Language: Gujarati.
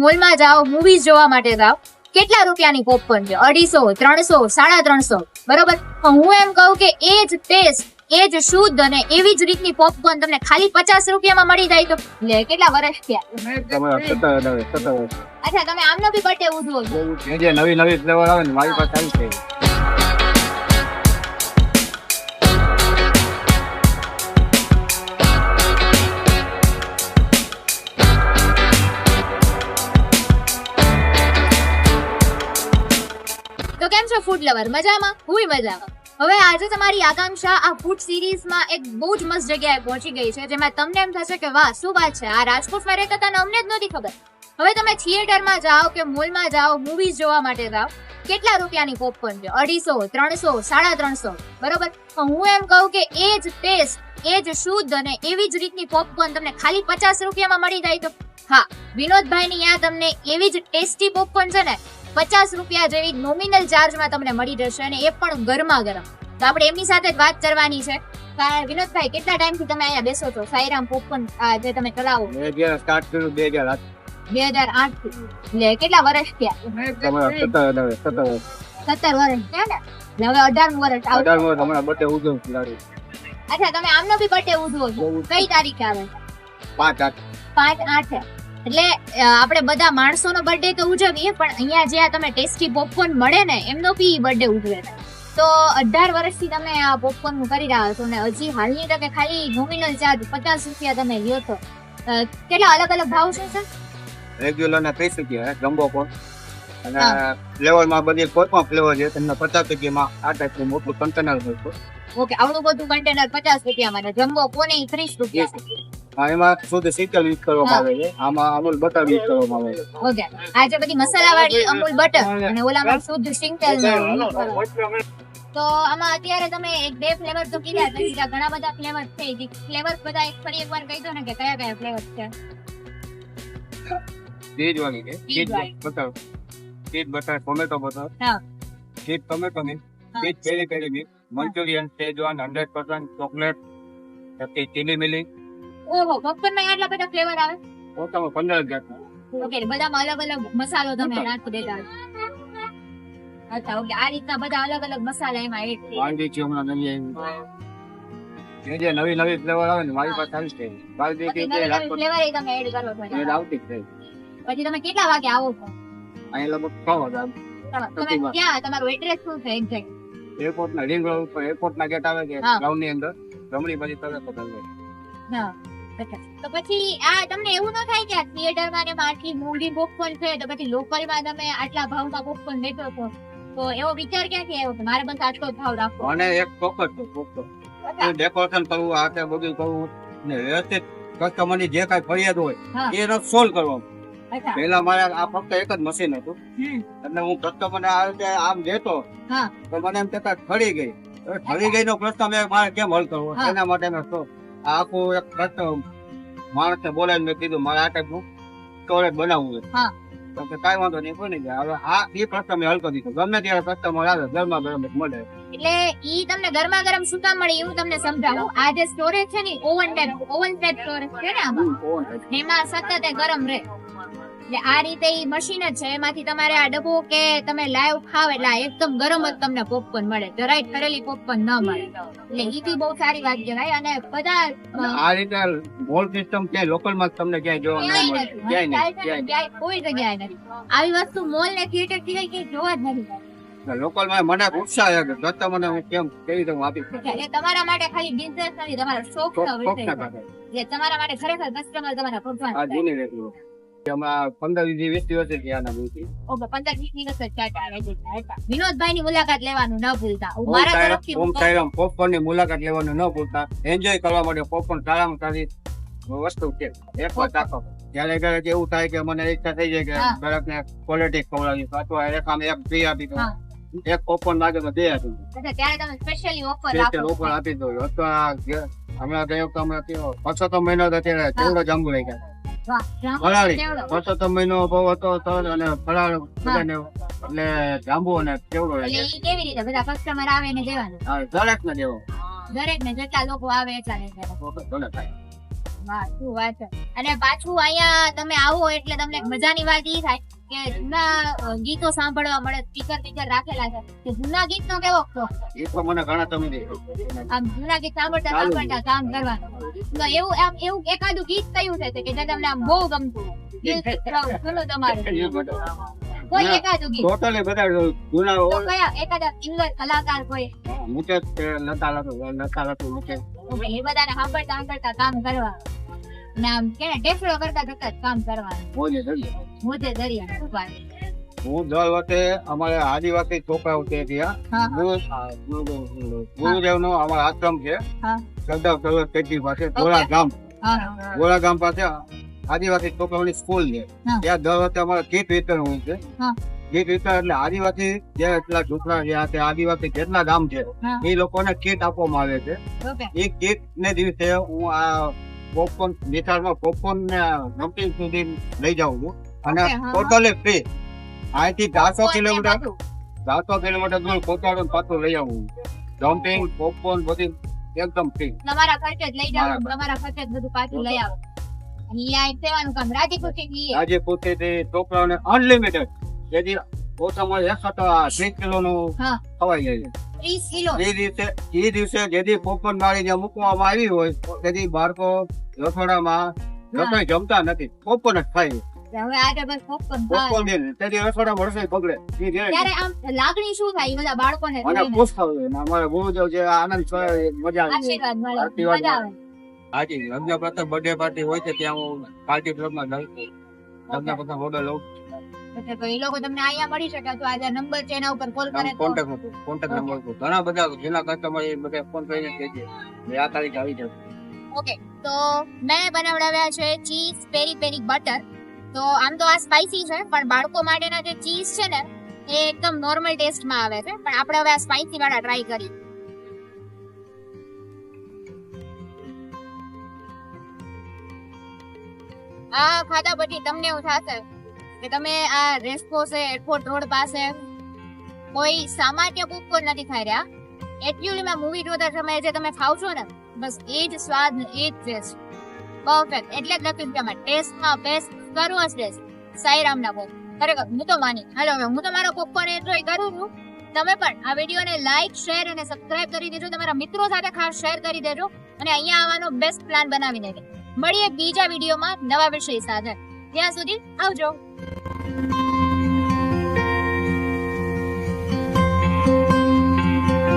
મોલમાં જાઓ મૂવીઝ જોવા માટે જાઓ. કેટલા રૂપિયાની પોપકોર્ન છે? અઢીસો ત્રણસો સાડા ત્રણસો. બરોબર? હું એમ કહું કે એ જ ટેસ્ટ એ જ શુદ્ધ અને એવી જ રીતની પોપકોર્ન તમને ખાલી પચાસ રૂપિયામાં મળી જાય તો લે કેટલા વર્ષ થયા? અચ્છા તમે આમનો બી બર્થડે ઉજવો નવી નવી ફ્લેવર આવે ને મારી પાસે આવી છે છો ફૂડ લવર મજામાં? હુંય મજામાં. હવે આજે તમારી આકાંક્ષા આ ફૂડ સિરીઝમાં એક બહુ જ મસ્ત જગ્યાએ પહોંચી ગઈ છે, જેમાં તમને એમ થશે કે વાહ, શું વાત છે? આ રાજકોટમાં રહેતા તને અમને જ નહોતી ખબર. હવે તમે થિયેટરમાં જાઓ કે મોલમાં જાઓ મૂવીઝ જોવા માટે જાઓ, કેટલા રૂપિયાની પોપકોર્ન છે? અઢીસો, ત્રણસો, સાડા ત્રણસો. બરોબર? હું એમ કહું કે એ જ ટેસ્ટ એ જ શુદ્ધ અને એવી જ રીતની પોપકોર્ન તમને ખાલી પચાસ રૂપિયામાં મળી જાય તો. હા, વિનોદભાઈની આ તમને એવી જ ટેસ્ટી પોપકોર્ન છે ને પચાસ રૂપિયા જેવી નોમિનલ ચાર્જમાં તમને મળી જશે અને એ પણ ગરમા ગરમ તો આપણે એમની સાથે જ વાત કરવાની છે. વિનોદભાઈ કેટલા ટાઈમથી તમે અહીંયા બેસો છો? સાઈરામ પોપન જે તમે ચલાવો સ્ટાર્ટ કર્યું બે હજાર આઠ. બે હજાર આઠ એટલે કેટલા વર્ષ થયા? સત્તર વર્ષ. થયા ને? હવે અઢારમું વર્ષ અઢાર વર્ષ હમણાં બધે ઉજવું અચ્છા તમે આમનો બી બર્થડે ઉજવો છો. કઈ તારીખે આવે? પાંચ આઠ. પાંચ આઠે. એટલે આપણે બધા માણસોનો બર્થડે તો ઉજવીએ પણ અહીંયા જે તમે ટેસ્ટી પોપકોર્ન મળે ને એમનો બી બર્થડે ઉજવે છે. તો અઢાર વર્ષથી તમે આ પોપકોર્ન કરી રહ્યા છો ને હજી હાલની તકે ખાલી નોમિનલ ચાર્જ પચાસ રૂપિયા તમે લ્યો છો. કેટલા અલગ અલગ ભાવ છે સર રેગ્યુલર ના ત્રીસ રૂપિયા જમ્બો પણ. અને ફ્લેવરમાં બધી કોઈ પણ ફ્લેવર છે તમને પચાસ રૂપિયામાં આ ટાઈપનું મોટું કન્ટેનર હોય છે. ઓકે આવડું બધું કન્ટેનર પચાસ રૂપિયામાં ને જમ્બો પોને ત્રીસ રૂપિયા. એમાં શુદ્ધ શીતલ યુઝ કરવામાં આવે છે. આમાં અમૂલ બટર યુઝ કરવામાં આવે છે. ઓકે. આ જે બધી મસાલાવાળી અમૂલ બટર અને ઓલામાં શુદ્ધ સિંગતેલ તો આમાં અત્યારે તમે એક બે ફ્લેવર તો કીધા તો બીજા ઘણા બધા ફ્લેવર છે. ફ્લેવર બધા એક ફરી એકવાર કહી દો ને કે કયા કયા ફ્લેવર છે? ચીઝ વાળી છે cheese butter. Cheese butter tomato butter. હા. ચીઝ ટોમેટો હા. Cheese peri peri mix Manchurian Schezwan hundred percent chocolate chilli મિલી ઓહો પોપકોર્ન આટલા બધા ફ્લેવર આવે? પોતામાં પંદર હજાર ઓકે બધામાં અલગ અલગ મસાલો તમે નાખી દેતા હશો. ઓકે આ રીતના બધા અલગ અલગ મસાલા એમાં એડ થઈ છે હમણાં નવી આવી. જે જે નવી નવી ફ્લેવર આવે ને મારી પાસે આવી છે બાલદી પછી કે નવી નવી તમે એડ કરો છો. એ આવતી જ પછી તમે કેટલા વાગે આવો છો? અહીંયા લગભગ છ હજાર તમે ક્યાં? તમારું એડ્રેસ શું છે એક્ઝેક્ટ એરપોર્ટ ના રિંગ રોડ ઉપર એરપોર્ટ ના ગેટ આવે છે હા. ગ્રાઉન્ડની અંદર. રમણી પછી તરત જ હા. તો પછી આ તમને એવું ન થાય કે થિયેટરમાં ને આટલી મોંઘી પોપકોર્ન છે તો પછી લોકલમાં તમે આટલા ભાવમાં પોપકોર્ન વેચો છો? તો એવો વિચાર ક્યાંથી આવ્યો કે મારે બસ આટલો ભાવ રાખવો? અને એક ચોક્કસ પોપકોર્ન ડેકોરેશન કરવું આ તે બધું કરવું ને વ્યવસ્થિત કસ્ટમરની જે કાંઈ ફરિયાદ હોય હા. એ સોલ્વ કરવાનું. પેલા પહેલા મારે આ ફક્ત એક જ મશીન હતું. એટલે હું કસ્ટમર ને આ રીતે આમ દેતો તો મને એમ કહેતા ઠરી ગઈ. ઠરી ગઈ નો પ્રશ્ન મેં મારે કેમ હલ કરવો? એના માટે મેં આખું એક પ્રશ્ન માણસે બોલાવીને મેં કીધું મારે આ ટાઈપનું સ્ટોરેજ બનાવવું છે. હા. તો કે કાંઈ વાંધો નહીં કોઈ નહીં હવે આ એ પ્રશ્ન મેં હલ કરી દીધો. ગમે ત્યારે કસ્ટમર આવે ગરમા ગરમ મળે. એટલે ઈ તમને ગરમા ગરમ શું કામ મળે એવું તમને સમજાવું? આ જે સ્ટોરેજ છે ને oven type oven type storage છે ને આમાં? એમાં સતત ગરમ રહે. એટલે આ રીતે એ મશીન જ છે. એમાંથી તમારે આ ડબ્બો કે તમે લાઈવ ખાવ એટલે એકદમ ગરમ જ તમને પોપકોર્ન મળે. જરાય ઠરેલી પોપકોર્ન ન મળે. એટલે ઈ બી બહુ સારી વાત કહેવાય અને બધા આ રીતે મોલ સિસ્ટમ ક્યાંય લોકલમાં તમને ક્યાંય જોવા નહીં. મળે ક્યાંય નહીં કોઈ જગ્યાએ નથી. આવી વસ્તુ મોલ ને થિયેટર સિવાય ક્યાંય જોવા જ નથી. લોકલમાં મને ઉત્સાહ છે. કે મને હું કેમ કેવી રીતે હું આપી શકું? તમારા માટે ખાલી બિઝનેસ નથી તમારો શોખ નો વિષય છે. તમારા માટે ખરેખર કસ્ટમર તમારા ભગવાન આ જીની રેતી વિનોદભાઈ ની મુલાકાત લેવાનું ન ભૂલતા. પોપકોર્નની મુલાકાત લેવાનું ન ભૂલતા. એન્જોય કરવા માટે પોપકોર્ન સારામાં સારી વસ્તુ છે એક વાર ચાખો ત્યારે ક્યારેક એવું થાય કે મને ઈચ્છા થઈ જાય કે. દરેક ને ખવડાવી અથવા એક આમ એક ફ્રી આપી દો એક પોપકોર્ન માગે તો બે આપી દો ત્યારે તમે સ્પેશિયલી ઓફર ઓફર આપી. દો અથવા હમણાં ગયો તો હમણાં કયો પછોતો મહિનો તો અત્યારે ચેવડો જાંબુ લઈ ગયા. ફરાળી. મહિનો હતો અને ફરાળ બધાને એટલે જાંબુ અને ચેવડો લઈ એટલે ગયા ઈ કેવી રીતે? બધા કસ્ટમર આવે ને દેવાનું? દરેક ને દેવો. દરેક ને જેટલા લોકો આવે એટલા ને દેવાનું. ભલે થાય. વાહ શું વાત છે. અને પાછું અહીંયા તમે આવો એટલે તમને મજાની વાત ઈ થાય કે જૂના ગીતો સાંભળવા મળે સ્પીકર સ્પીકર રાખેલા છે. કે જૂના ગીતનો કેવો એ તો મને ઘણા તમે આમ જૂના ગીત સાંભળતા સાંભળતા કામ કરવાનું. તો એવું આમ એવું એકાદું ગીત કયું છે કે જે તમને આમ બહુ ગમતું બોલો તમારું. કોઈ એકાદું ગીત? ટોટલી બધા જૂના તો કયા? એકાદા સિંગર કલાકાર કોઈ? મુકેશ લતા લતા લતા લતું મુકેશ એ બધાને સાંભળતા સાંભળતા કામ કરવા. અને આમ કે ટેફડો કરતા કરતા કામ કરવાનું. મોજે દરિયા. મોજે દરિયા શું વાત. હું દર વખતે અમારે આદિવાસી છોકરાઓ છે ત્યાં ગુરુદેવ ગુરુદેવનો અમારો આશ્રમ છે. હા. સરદાર સરોવર તેજી પાસે ગોળા ગામ. ધોળા ગોળા ગામ પાસે આદિવાસી છોકરાઓની સ્કૂલ છે. ત્યાં દર વખતે અમારે ગીત વિતરણ હોય છે. હા. ગીત વિતરણ એટલે આદિવાસી જે એટલા છોકરા છે તે આદિવાસી જેટલા ગામ છે એ લોકોને કીટ આપવામાં આવે છે. એ કીટ ને દિવસે હું આ પોપકોર્ન નિશાળમાં પોપકોર્ન ને નમકીન સુધી લઈ જાઉં છું. અને. ટોટલી ફ્રી અહીંથી ચારસો કિલોમીટર. ચારસો કિલોમીટર દૂર પહોંચાડું પાછું લઈ આવું. જમ્પિંગ પોપકોર્ન બધી એકદમ ફ્રી તમારા ખર્ચે જ લઈ જાવ તમારા ખર્ચે જ બધું પાછું લઈ આવો. સેવાનું કામ. થી છોકરાઓને અનલિમિટેડ જેથી ઓછામાં એકસો ત્રીસ કિલો નું ખવાઈ જાય. ત્રીસ કિલો. એ દિવસે એ દિવસે જેથી પોપકોર્ન વાળી જ્યાં મૂકવામાં આવી હોય તેથી બાળકો રસોડામાં રસોઈ જમતા નથી. પોપકોર્ન જ ખાય. હવે આજે બસ popcorn પોપકોર્ન દે તેથી રસોડામાં રસોઈ બગડે. ત્યારે આમ લાગણી શું થાય? બધા બાળકોને મને ખુશ થયું અમારે ગુરુદેવ જે આનંદ મજા આવી. આશીર્વાદ મળે. મજા આવે. હાજી લગ્ન પ્રથમ બર્થડે પાર્ટી હોય છે ત્યાં હું પાર્ટી ક્લબમાં જાઉં છું લગ્ન પ્રથમ ઓર્ડર લઉં. એટલે તો એ લોકો તમને અહીંયા મળી શકે. તો આજે નંબર છે એના ઉપર કોલ કરે કોન્ટેક્ટ કોન્ટેક્ટ નંબર ઘણા બધા જેના કસ્ટમર એ બધા ફોન કરીને કહે છે. આ તારીખ આવી જશે ઓકે તો મેં બનાવડાવ્યા છે ચીઝ પેરી પેરી બટર તો આમ તો આ સ્પાઇસી છે, પણ બાળકો માટેના જે ચીઝ છે ને, એ એકદમ નોર્મલ ટેસ્ટમાં આવે છે. પણ આપણે હવે આ સ્પાઇસી વાળા ટ્રાય કરી આ ખાધા પછી તમને એવું થશે કે તમે આ રેસ્કો છે, એરપોર્ટ રોડ પાસે કોઈ સામાન્ય પોપકોર્ન નથી ખાઈ રહ્યા. એકચ્યુઅલીમાં મૂવી જોતા સમયે જે તમે ખાવ છો ને, બસ એ જ સ્વાદ એ જ ટેસ્ટ પરફેક્ટ એટલે જ લખ્યું છે ટેસ્ટમાં બેસ્ટ કરવો જ સાઈરામ ના પોપ ખરેખર, હું તો માની. હેલો હું તો મારો પોપકોર્ન એન્જોય કરું છું. તમે પણ આ વિડીયોને લાઈક શેર અને સબસ્ક્રાઇબ કરી દેજો. તમારા મિત્રો સાથે ખાસ શેર કરી દેજો. અને અહીંયા આવવાનો બેસ્ટ પ્લાન બનાવી દેજો મળીએ બીજા વિડીયોમાં નવા વિષય સાથે. ત્યાં સુધી આવજો.